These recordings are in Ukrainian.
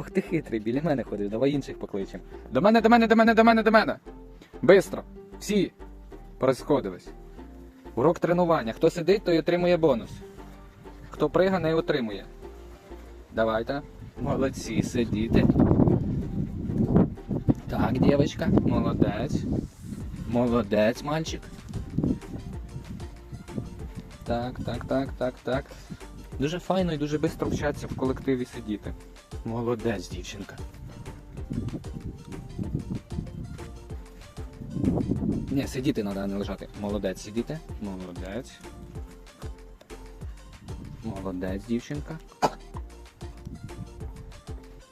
Ох ти хитрий, біля мене ходив, давай інших покличемо. До мене, до мене, до мене, до мене, до мене. Бистро. Всі порозходились. Урок тренування. Хто сидить, той отримує бонус. Хто прига, не отримує. Давайте. Молодці, сидіти. Так, дівчинка, молодець. Молодець, мальчик. Так, так, так, так, так. Дуже файно і дуже швидко вчаться в колективі сидіти. Молодець, дівчинка. Ні, сидіти треба, не лежати. Молодець, сидіти. Молодець. Молодець, дівчинка.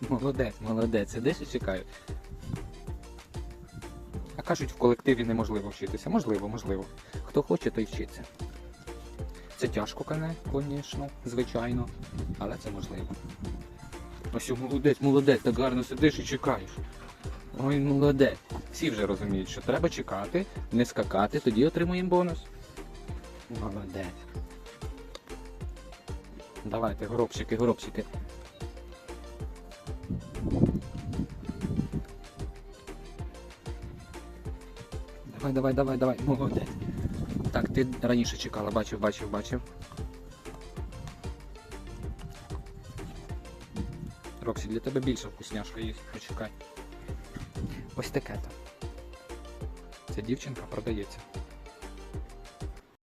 Молодець, молодець. Сидиш і чекаю. А кажуть, в колективі неможливо вчитися. Можливо, можливо. Хто хоче, той вчиться. Це тяжко, звісно, звичайно, але це можливо. Ось молодець, молодець, так гарно сидиш і чекаєш. Ой, молодець. Всі вже розуміють, що треба чекати, не скакати, тоді отримуємо бонус. Молодець. Давайте, горобчики, горобчики. Давай, давай, давай, давай, молодець. Так, ти раніше чекала, бачив, бачив, бачив. Роксі, для тебе більше вкусняшка є, почекай. Ось таке то. Ця дівчинка продається.